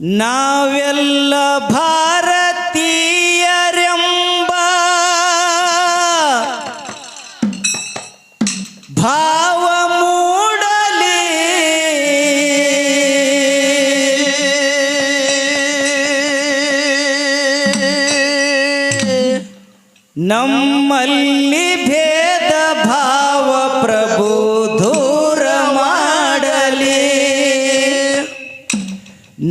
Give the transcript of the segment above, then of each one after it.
ನಾವೆಲ್ಲ ಭಾರತೀಯರೆಂಬ ಭಾವ ಮೂಡಲಿ. ನಮ್ಮಲ್ಲಿ ಭೇದ ಭಾವ ಪ್ರಭು.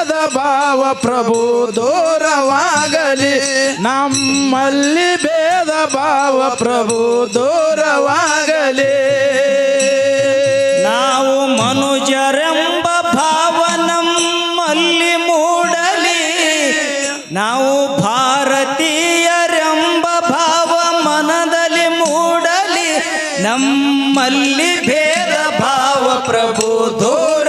ಭೇದ ಭಾವ ಪ್ರಭು ದೂರವಾಗಲಿ. ನಮ್ಮಲ್ಲಿ ಭೇದ ಭಾವ ಪ್ರಭು ದೂರವಾಗಲಿ. ನಾವು ಮನುಜರೆಂಬ ಭಾವ ನಮ್ಮಲ್ಲಿ ಮೂಡಲಿ. ನಾವು ಭಾರತೀಯರೆಂಬ ಭಾವ ಮನದಲ್ಲಿ ಮೂಡಲಿ. ನಮ್ಮಲ್ಲಿ ಭೇದ ಭಾವ ಪ್ರಭು ದೂರ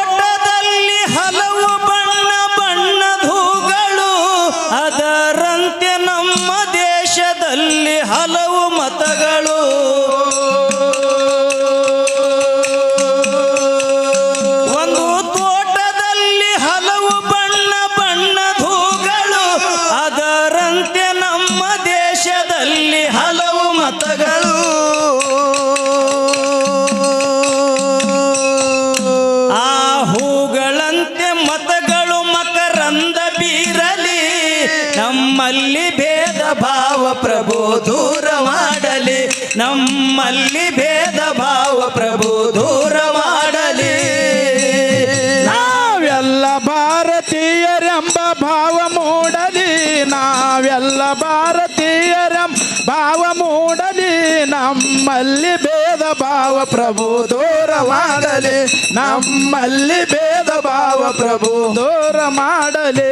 ಮತಗಳು. ಆ ಹೂಗಳಂತೆ ಮತಗಳು ಮಕರಂದ ಬೀರಲಿ, ನಮ್ಮಲ್ಲಿ ಭೇದ ಭಾವ ಪ್ರಭು ದೂರ ಮಾಡಲಿ, ನಮ್ಮಲ್ಲಿ ಭೇದ ಭಾವ ಪ್ರಭು ದೂರ ಮಾಡಲಿ. ನಾವೆಲ್ಲ ಭಾರತೀಯರೆಂಬ ಭಾವ ಮೂಡಲಿ, ನಾವೆಲ್ಲ ಭಾರತೀಯರೆಂಬ ಭಾವ ಮೂಡಲಿ ನಮ್ಮಲ್ಲಿ ಭೇದ ಭಾವ ಪ್ರಭು ದೂರ ಮಾಡಲಿ ನಮ್ಮಲ್ಲಿ ಭೇದ ಭಾವ ಪ್ರಭು ದೂರ ಮಾಡಲಿ.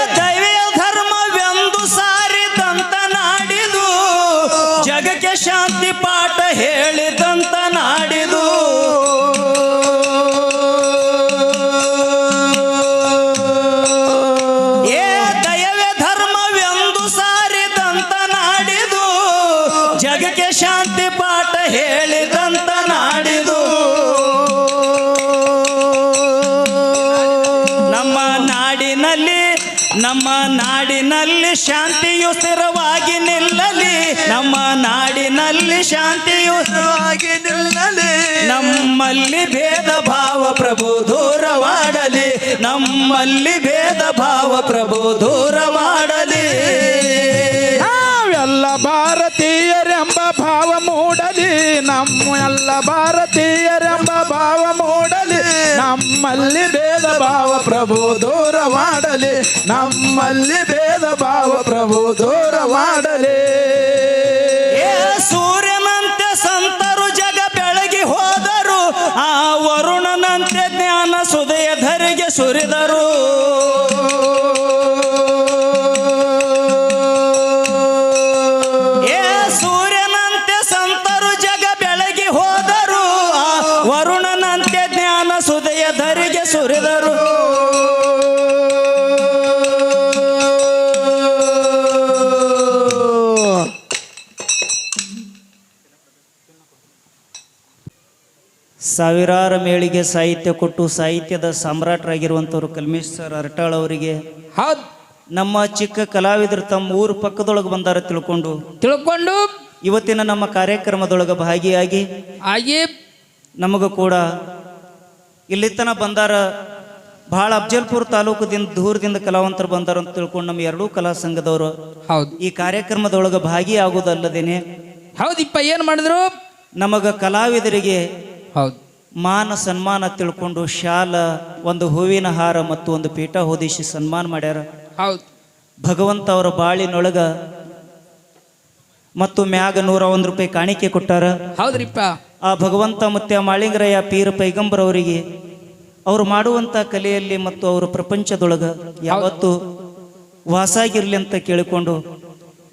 ಶಾಂತಿ ಪಾಠ ಹೇಳಿದಂತ ನಾಡಿದು. ನಮ್ಮ ನಾಡಿನಲ್ಲಿ ಶಾಂತಿಯು ಸ್ಥಿರವಾಗಿ ನಿಲ್ಲಲಿ. ನಮ್ಮ ನಾಡಿನಲ್ಲಿ ಶಾಂತಿಯು ಸ್ಥಿರವಾಗಿ ನಿಲ್ಲಲಿ. ನಮ್ಮಲ್ಲಿ ಭೇದ ಭಾವ ಪ್ರಭು ದೂರವಾಡಲಿ. ನಮ್ಮಲ್ಲಿ ಭೇದ ಭಾವ ಪ್ರಭು ದೂರವಾಡಲಿ. ನಾವೆಲ್ಲ ಭಾರ ಭಾರತೀಯರೆಂಬ ಭಾವ ಮೂಡಲಿ. ನಮ್ಮ ಎಲ್ಲ ಭಾರತೀಯರೆಂಬ ಭಾವ ಮೂಡಲಿ. ನಮ್ಮಲ್ಲಿ ಭಾವ ಪ್ರಭು ದೂರ ಮಾಡಲಿ ನಮ್ಮಲ್ಲಿ ಭೇದ ಭಾವ ಪ್ರಭು ದೂರ ಮಾಡಲಿ ಸೂರ್ಯನಂತೆ ಸಂತರು ಜಗ ಬೆಳಗಿ ಹೋದರು, ಆ ವರುಣನಂತೆ ಜ್ಞಾನ ಸುದಯ ಧರಿಗೆ ಸುರಿದರು. ಜ್ಞಾನ ಸುದಯ ಧರಿಗೆ ಸುರಿದರು. ಸಾವಿರಾರು ಮೇಳಿಗೆ ಸಾಹಿತ್ಯ ಕೊಟ್ಟು ಸಾಹಿತ್ಯದ ಸಮ್ರಾಟರಾಗಿರುವಂಥವ್ರು ಕಲ್ಮೇಶ್ ಸರ್ ಅರಟಾಳ್ ಅವರಿಗೆ. ಹೌದು. ನಮ್ಮ ಚಿಕ್ಕ ಕಲಾವಿದರು ತಮ್ಮ ಊರು ಪಕ್ಕದೊಳಗೆ ಬಂದಾರ ತಿಳ್ಕೊಂಡು. ತಿಳ್ಕೊಂಡು. ಇವತ್ತಿನ ನಮ್ಮ ಕಾರ್ಯಕ್ರಮದೊಳಗೆ ಭಾಗಿಯಾಗಿ. ಆಗಿ. ನಮಗೂ ಕೂಡ ಇಲ್ಲಿ ತನ ಬಂದಾರ ಭಾಳ ಅಫ್ಜಲ್ಪುರ ತಾಲೂಕದಿಂದ ದೂರದಿಂದ ಕಲಾವಂತರು ಬಂದಾರ ಅಂತ ತಿಳ್ಕೊಂಡು ನಮ್ಮ ಎರಡೂ ಕಲಾ ಸಂಘದವರು ಹೌದ್. ಈ ಕಾರ್ಯಕ್ರಮದೊಳಗೆ ಭಾಗಿಯಾಗುವುದಲ್ಲದೇನೆ ಹೌದಿಪ್ಪ ಏನ್ ಮಾಡಿದ್ರು? ನಮಗ ಕಲಾವಿದರಿಗೆ ಹೌದು. ಮಾನ ಸನ್ಮಾನ ತಿಳ್ಕೊಂಡು ಶಾಲ ಒಂದು ಹೂವಿನ ಹಾರ ಮತ್ತು ಒಂದು ಪೀಠ ಹೋದಿಸಿ ಸನ್ಮಾನ ಮಾಡ್ಯಾರ. ಹೌದು. ಭಗವಂತ ಅವರ ಬಾಳಿನೊಳಗ ಮತ್ತು ಮ್ಯಾಗ ನೂರ ಒಂದು ರೂಪಾಯಿ ಕಾಣಿಕೆ ಕೊಟ್ಟಾರ. ಹೌದ್ರಿಪ್ಪ. ಆ ಭಗವಂತ ಮತ್ತೆ ಮಾಳಿಂಗರಯ್ಯ ಪೀರ ಪೈಗಂಬರ್ ಅವರಿಗೆ ಅವರು ಮಾಡುವಂತ ಕಲೆಯಲ್ಲಿ ಮತ್ತು ಅವರು ಪ್ರಪಂಚದೊಳಗ ಯಾವತ್ತು ವಾಸಾಗಿರ್ಲಿ ಅಂತ ಕೇಳಿಕೊಂಡು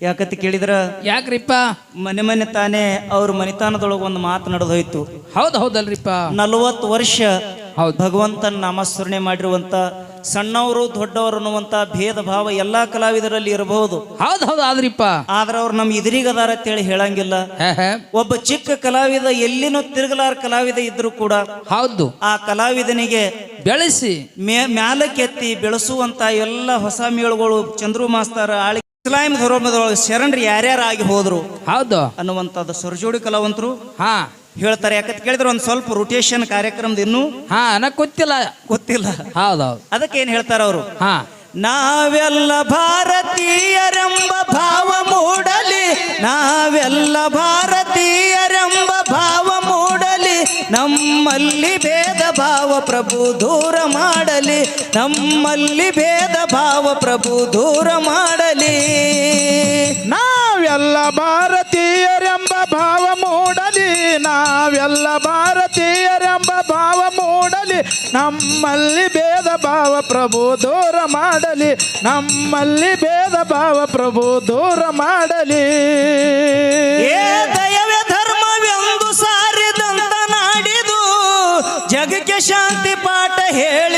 ಯಾಕತ್ತಿ ಕೇಳಿದ್ರ? ಯಾಕ್ರಿಪ್ಪ? ಮನೆ ಮನೆ ತಾನೇ ಅವ್ರ ಮನೆತನದೊಳಗೆ ಒಂದು ಮಾತು ನಡೆದು ಹೋಯ್ತು ಹೌದ್ ಹೌದಲ್ರಿಪ್ಪ. ನಲವತ್ತು ವರ್ಷ ಹೌದ್. ಭಗವಂತನ ನಾಮಸ್ಮರಣೆ ಮಾಡಿರುವಂತ ಸಣ್ಣವರು ದೊಡ್ಡವರು ಅನ್ನುವಂತ ಭೇದ ಭಾವ ಎಲ್ಲಾ ಕಲಾವಿದರಲ್ಲಿ ಇರಬಹುದು. ಹೌದ್ ಹೌದು ಆದ್ರಿಪ್ಪ. ಆದ್ರೆ ಅವ್ರು ನಮ್ಮ ಎದುರಿಗದಾರ ಅಂತೇಳಿ ಹೇಳಂಗಿಲ್ಲ. ಒಬ್ಬ ಚಿಕ್ಕ ಕಲಾವಿದ ಎಲ್ಲಿನೂ ತಿರುಗಲಾರ ಕಲಾವಿದ ಇದ್ರು ಕೂಡ ಹೌದು. ಆ ಕಲಾವಿದನಿಗೆ ಬೆಳೆಸಿ. ಮ್ಯಾಲಕ್ಕೆತ್ತಿ ಬೆಳೆಸುವಂತ ಎಲ್ಲ ಹೊಸ ಮೇಳುಗಳು ಚಂದ್ರು ಮಾಸ್ತಾರ ಆಳಿ ಇಸ್ಲಾಂ ಧರ್ಮದೊಳಗೆ ಶರಣರು ಯಾರ್ಯಾರಾಗಿ ಹೋದ್ರು ಹೌದು. ಅನ್ನುವಂಥದ್ದು ಸರ್ಜೋಡಿ ಕಲಾವಂತರು. ಹಾ. ಹೇಳ್ತಾರೆ ಯಾಕಂತ ಕೇಳಿದ್ರೆ ಒಂದು ಸ್ವಲ್ಪ ರೊಟೇಷನ್ ಕಾರ್ಯಕ್ರಮದ ಇನ್ನೂ ಹಾ ನನಗೆ ಗೊತ್ತಿಲ್ಲ. ಗೊತ್ತಿಲ್ಲ. ಹೌದೌದು. ಹೌದ್ ಅದಕ್ಕೆ ಏನ್ ಹೇಳ್ತಾರ ಅವರು? ಹಾ. ನಾವೆಲ್ಲ ಭಾರತೀಯರೆಂಬ ಭಾವ ಮೂಡಲಿ ನಾವೆಲ್ಲ ಭಾರತೀಯರೆಂಬ ಭಾವ ಮೂಡಲಿ ನಮ್ಮಲ್ಲಿ ಭೇದ ಭಾವ ಪ್ರಭು ದೂರ ಮಾಡಲಿ ನಮ್ಮಲ್ಲಿ ಭೇದ ಭಾವ ಪ್ರಭು ದೂರ ಮಾಡಲಿ. ನಾವೆಲ್ಲ ಭಾರತೀಯರೆಂಬ ಭಾವ ನಾವೆಲ್ಲ ಭಾರತೀಯರೆಂಬ ಭಾವ ಮೂಡಲಿ, ನಮ್ಮಲ್ಲಿ ಭೇದ ಭಾವ ಪ್ರಭು ದೂರ ಮಾಡಲಿ, ನಮ್ಮಲ್ಲಿ ಭೇದ ಭಾವ ಪ್ರಭು ದೂರ ಮಾಡಲಿ. ದಯವೇ ಧರ್ಮವೆಂದು ಸಾರಿದಂತ ನಾಡಿದು, ಜಗಕ್ಕೆ ಶಾಂತಿ ಪಾಠ ಹೇಳಿದಂತ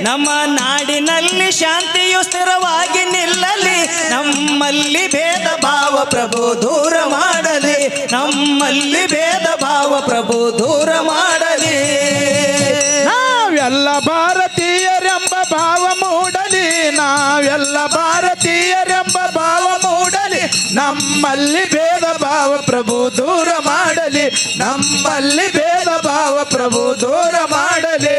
ನಮ್ಮ ನಾಡಿನಲ್ಲಿ ಶಾಂತಿಯು ಸ್ಥಿರವಾಗಿ ನಿಲ್ಲಲಿ, ನಮ್ಮಲ್ಲಿ ಭೇದ ಭಾವ ಪ್ರಭು ದೂರ ಮಾಡಲಿ, ನಮ್ಮಲ್ಲಿ ಭೇದ ಭಾವ ಪ್ರಭು ದೂರ ಮಾಡಲಿ. ನಾವೆಲ್ಲ ಭಾರತೀಯರೆಂಬ ಭಾವ ಮೂಡಲಿ, ನಾವೆಲ್ಲ ಭಾರತೀಯರೆಂಬ ಭಾವ ಮೂಡಲಿ, ನಮ್ಮಲ್ಲಿ ಭೇದ ಭಾವ ಪ್ರಭು ದೂರ ಮಾಡಲಿ, ನಮ್ಮಲ್ಲಿ ಭೇದ ಭಾವ ಪ್ರಭು ದೂರ ಮಾಡಲಿ.